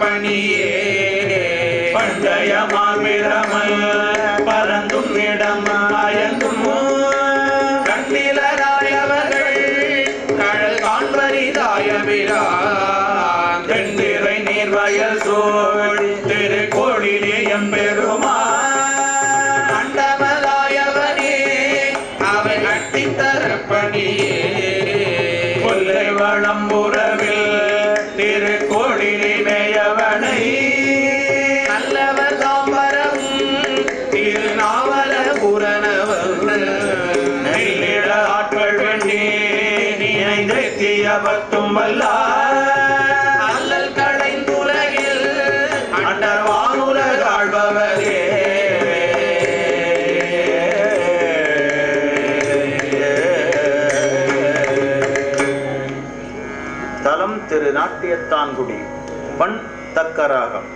पनिए पंडय मामे रमय திரு நாட்டியத்தான்குடி. பண் தக்கராகம்.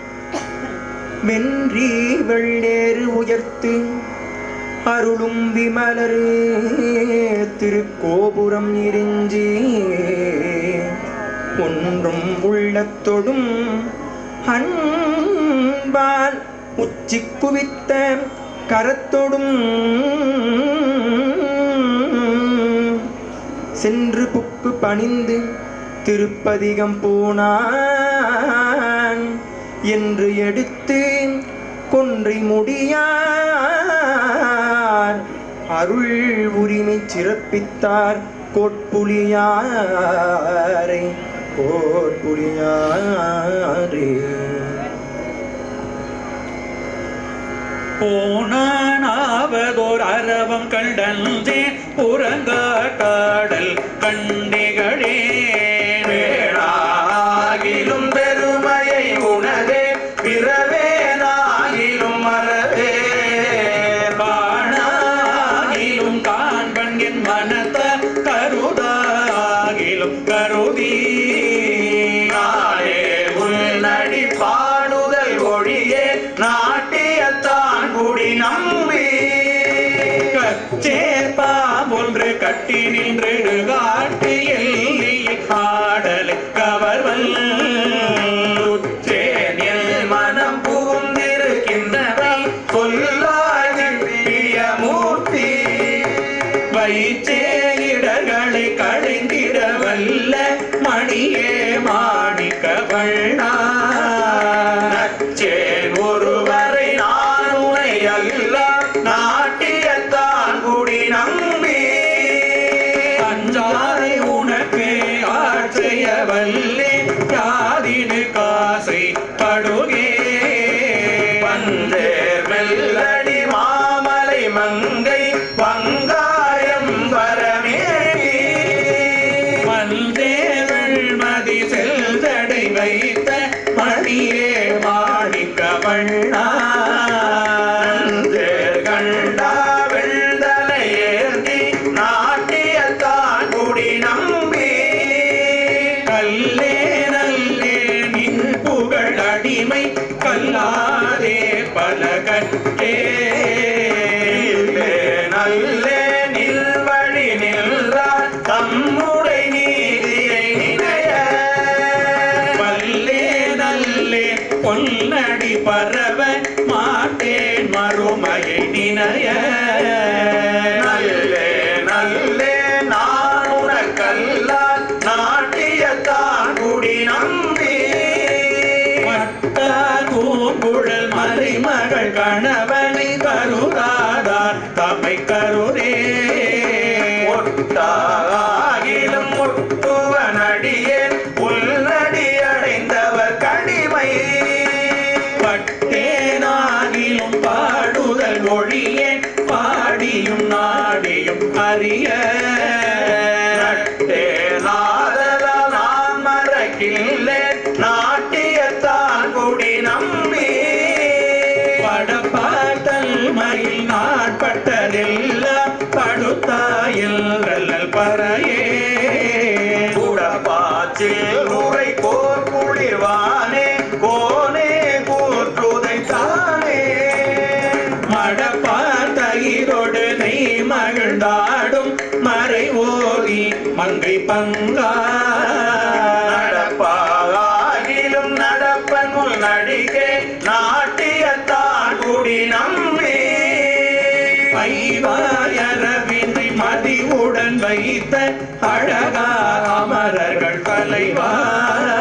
மென்றி வெள்ளேறு உயர்த்து அருளும் விமலரு திருக்கோபுரம் இறிஞ்சி ஒன்றும் உள்ளத்தொடும் அன்பால் உச்சி குவித்த கரத்தொடும் சென்று புக்கு பணிந்து திருப்பதிகம் பூனான் என்று எடுத்து கொன்றி முடியார். அருள் உரிமை சிறப்பித்தார் கோட்புலியாரை கோட்புலியாரே. போனானாவதோர் அரவம் கண்டன்றே புறங்கா காடல் கண்டிகளே கருணாடார் தமை கரு மங்கை பங்காடப்பாகிலும் நடப்பனுள் நடிகை நாட்டியத்தான் குடி நம்பி. பைவாயரவின்றி மதிவுடன் வைத்த அழகா அமரர்கள் தலைவார்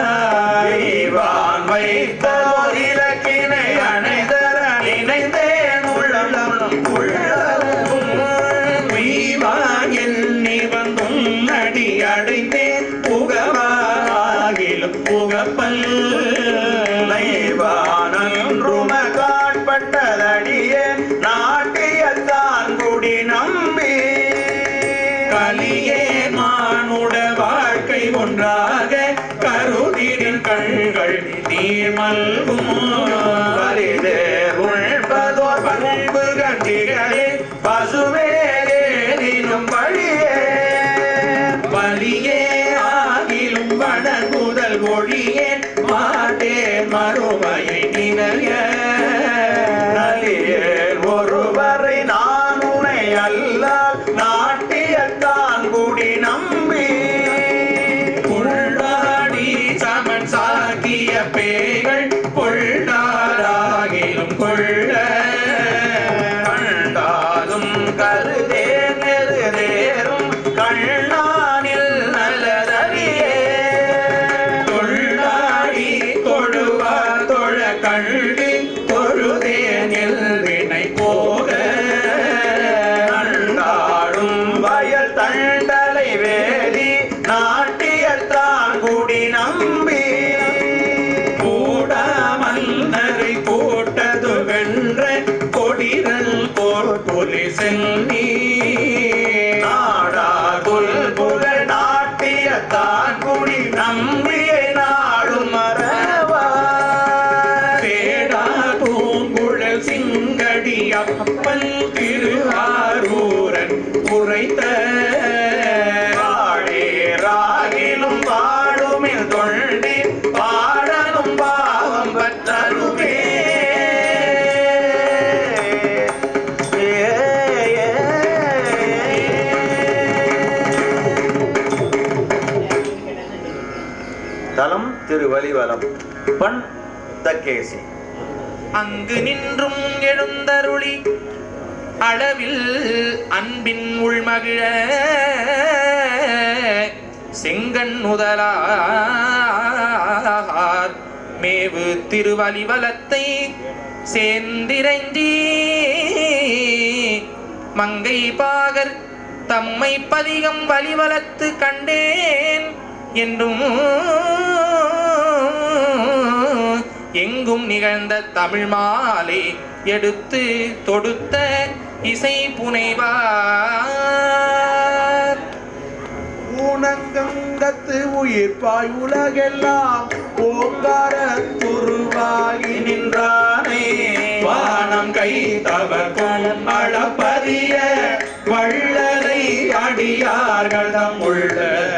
கண்கள் நீர் மல்கும் வரிதே திருவலிவலம் பண் தக்கேசி. அங்கு நின்றும் எழுந்தருளி அளவில் அன்பின் உள்மகிழ செங்கண் முதலார் மேவு திருவலிவலத்தை சேர்ந்திரஞ்சி மங்கை பாகர் தம்மை பதிகம் வலிவலத்து கண்டேன் என்றும் எங்கும் நிகழ்ந்த தமிழ் மாலை எடுத்து தொடுத்த இசை புனைவார். ஊனங்கங்கத்து உயிர்ப்பாய் உலகெல்லாம் ஓங்கார துருவாகி நின்றானே. வானம் கை தவக்கும் அளப்பரிய வள்ளலை அடியார்கள் தம் உள்ளது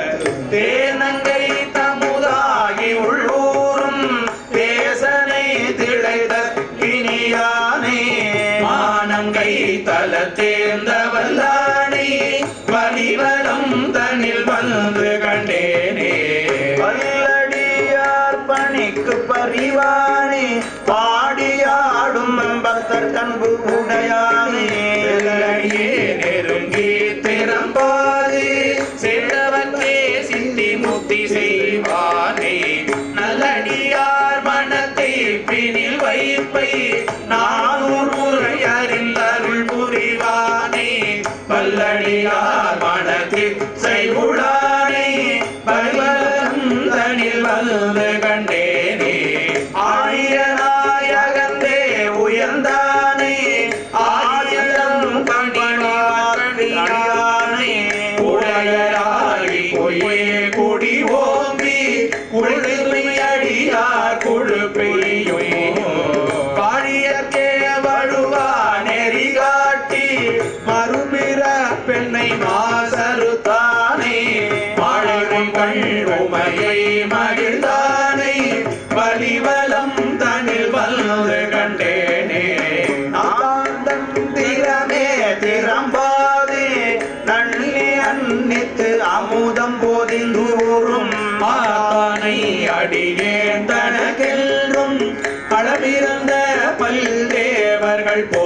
வைப்பை நானூர் முறை அறிந்தருள் புரிவானே. பல்லடியார் மனத்தில் செய்வுடா புகழ் போ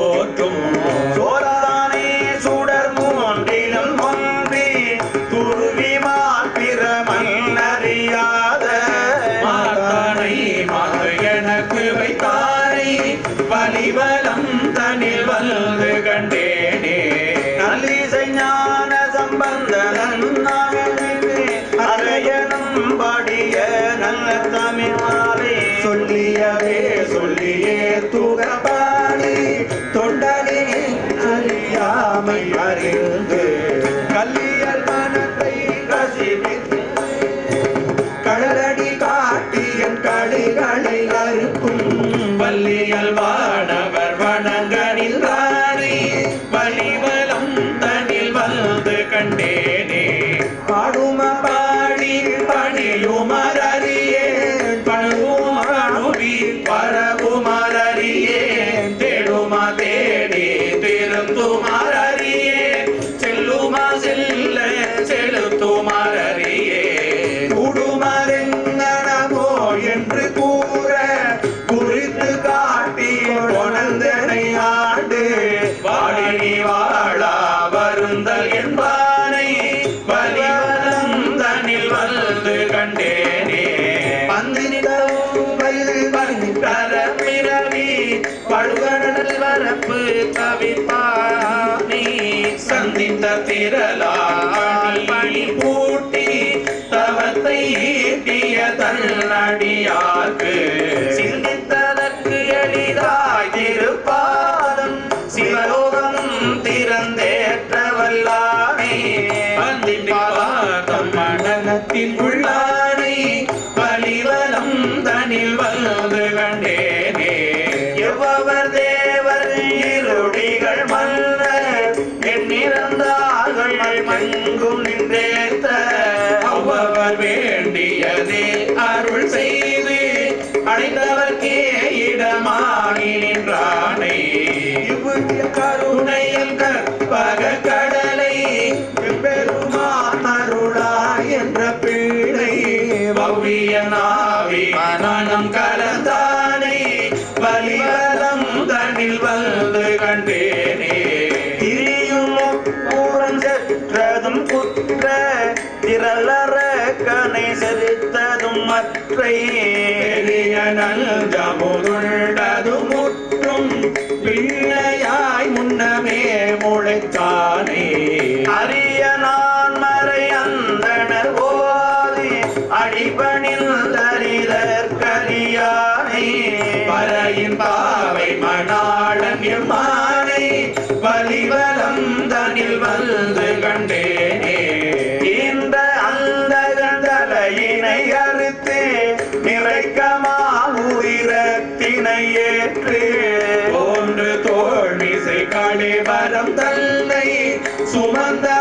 பழுகடல் வரப்பு கவிப்பானி சந்தித்த திரளால் பணி பூட்டி தவத்தை ஈட்டிய தன்னடியாக்கு சிந்தி எங்கும் நின்றேத்த அவ்வவர் வேண்டியதே அருள் செய்து அடைந்தவர்க்கே இடமாகி நின்றானே. இவ்வுய மற்றை பெரிய நல்ஜமுருண்டது முற்றும் பிள்ளையாய் முன்னமே முளைத்தானே. அரியனா உயிரத்தினை ஏற்று போன்று தோல்மிசை கழிவரம் தன்னை சுமந்த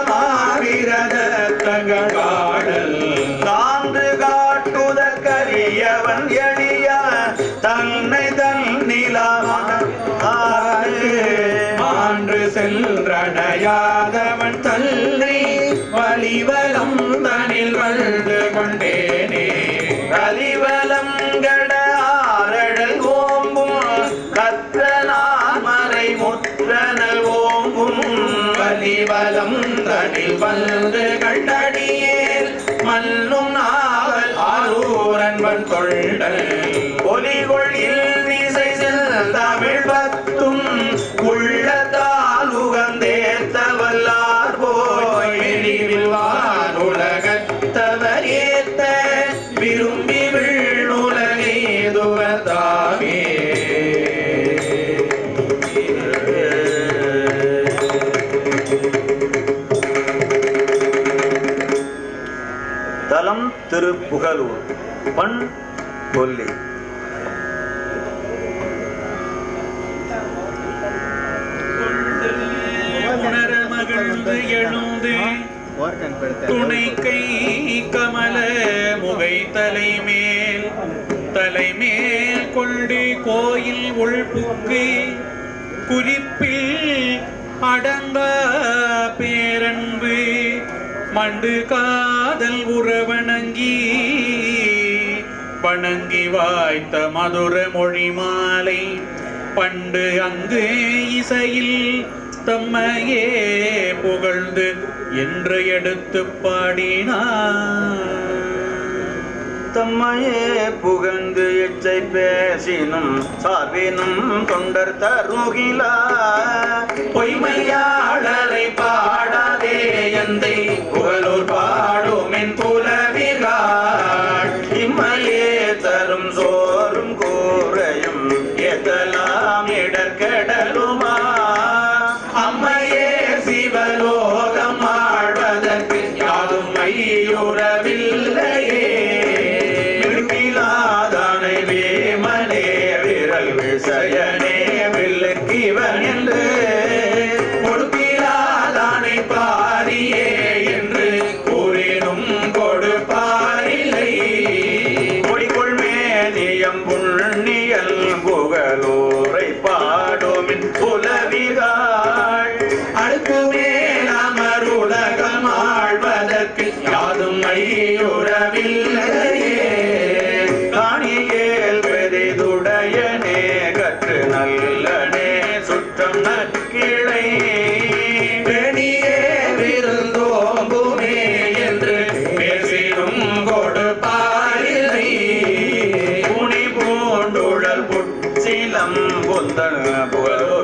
வலிவலம் தனில் கண்டடியேல் மல்லும் நாவல் ஆரூரன்பன் கொண்டல் ஒலிகொழில் நீசை செல் தமிழ் திருப்புகலூர் பண் கொல்லி. உணர மகிழ்ந்து எழுந்து துணை கை கமல முகை தலைமேல் தலைமேல் கொண்டு கோயில் உள்புக்கு குறிப்பில் அடங்கா பேரன்பு. மண்டு காதல் உறவணங்கி வணங்கி வாய்த்த மதுர மொழி மாலை பண்டு அங்கு இசையில் தம்மையே புகழ்ந்து என்று எடுத்து பாடினார். தம்மையே புகழ்ந்து இச்சை பேசினும் சார்பினும் தொண்டர் தருகிலா. பொய்மையாளரை பாடாதே எந்தை புகழூர் பாடுமின் புலவிகாள் இம்மையே தரும் சோறும் கூறையும் எதலாம் இடற்கடலுமா அம்மையே சிவலோகம் ஆழ்வதற்கு யாதும் மையுற பாரிலை புனி பூண்டுழல் புட்சிலம் புந்தன புகழ்.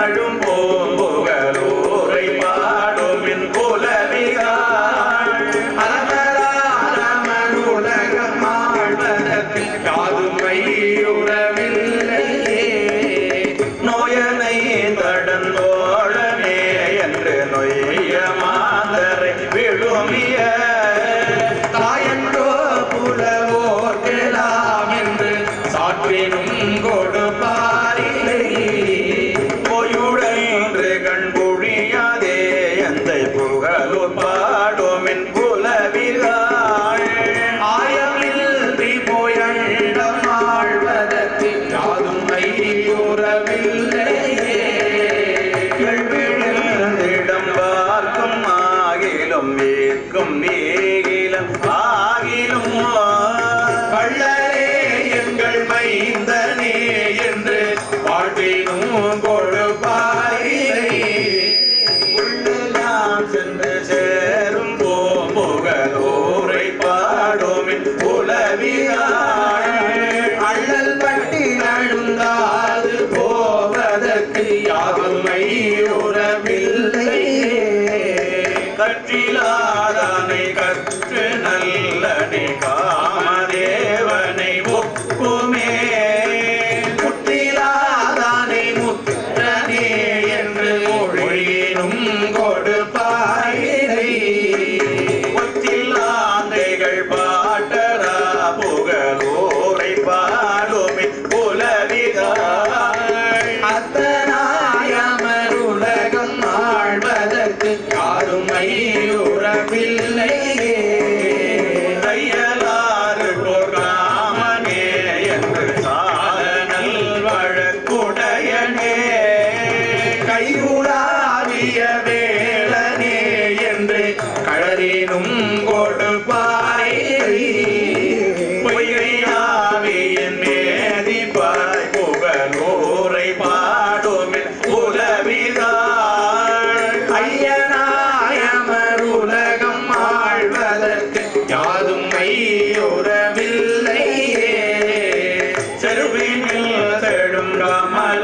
வாழும் போ மேகம் மேகம்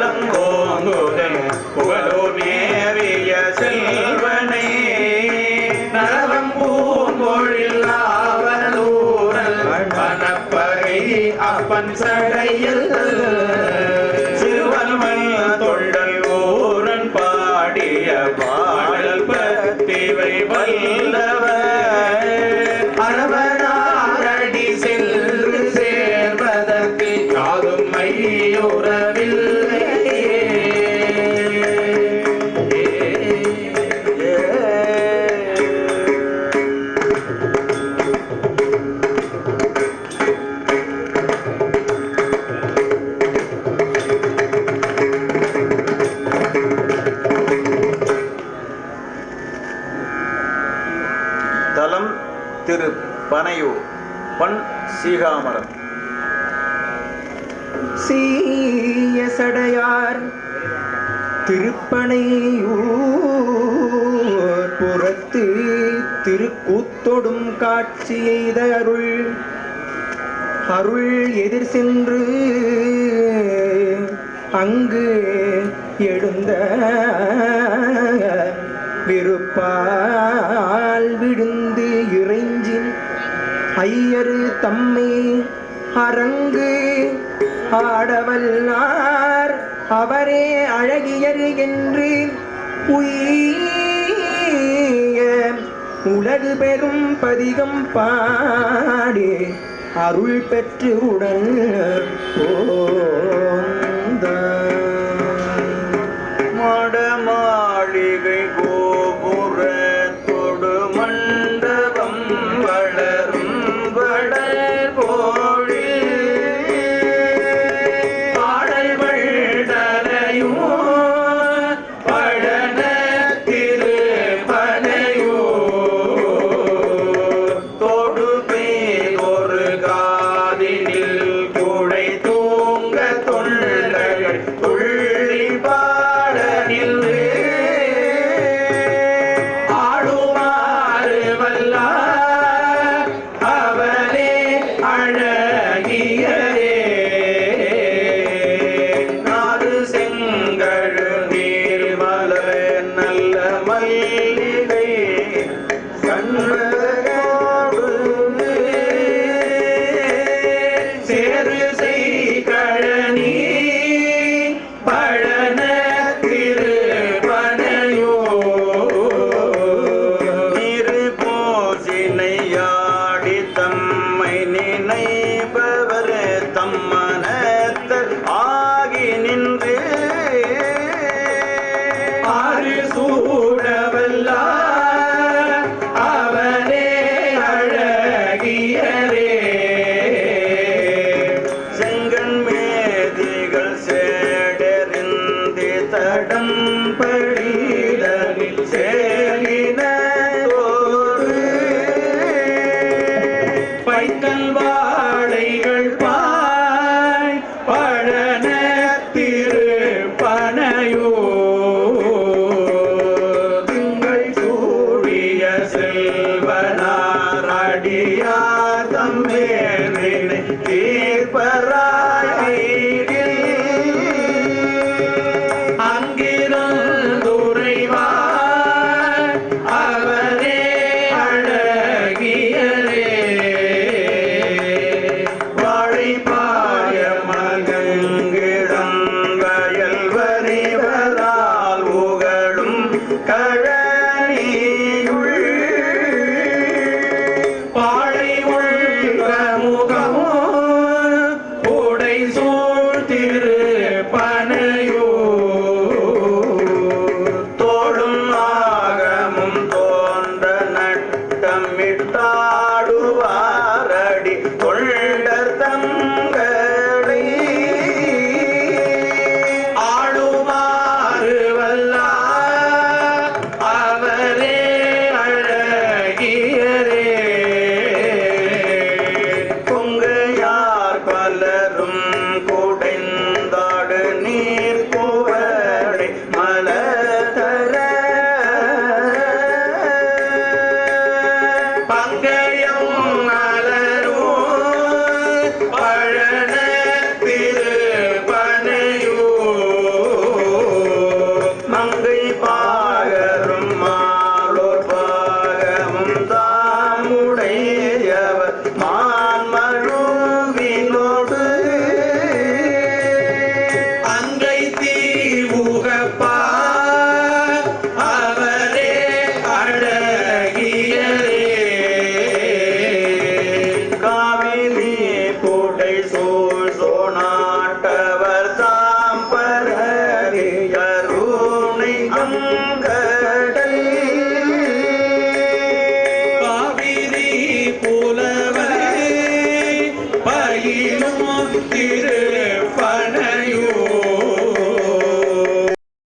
நலங்கோங்குதல் புகழோர் நேரிய செல்வனை. நலவம் பூங்கொழில் ஆவலூரல் மணப்பகை அப்பன் சடையல். தலம் திரு பனையூர் பண் சீகாமரம். சீய சடையார் திருப்பனையூர் புறத்து திருக்கூத்தொடும் காட்சி எய்த அருள். அருள் எதிர் சென்று அங்கு எழுந்த விருப்பால் விடுந்த ஐயரு தம்மை அரங்கு ஆடவல்லார். அவரே அழகியரு என்று உய உலகு பெரும் பதிகம் பாடி. அருள் பெற்று உடன் போந்த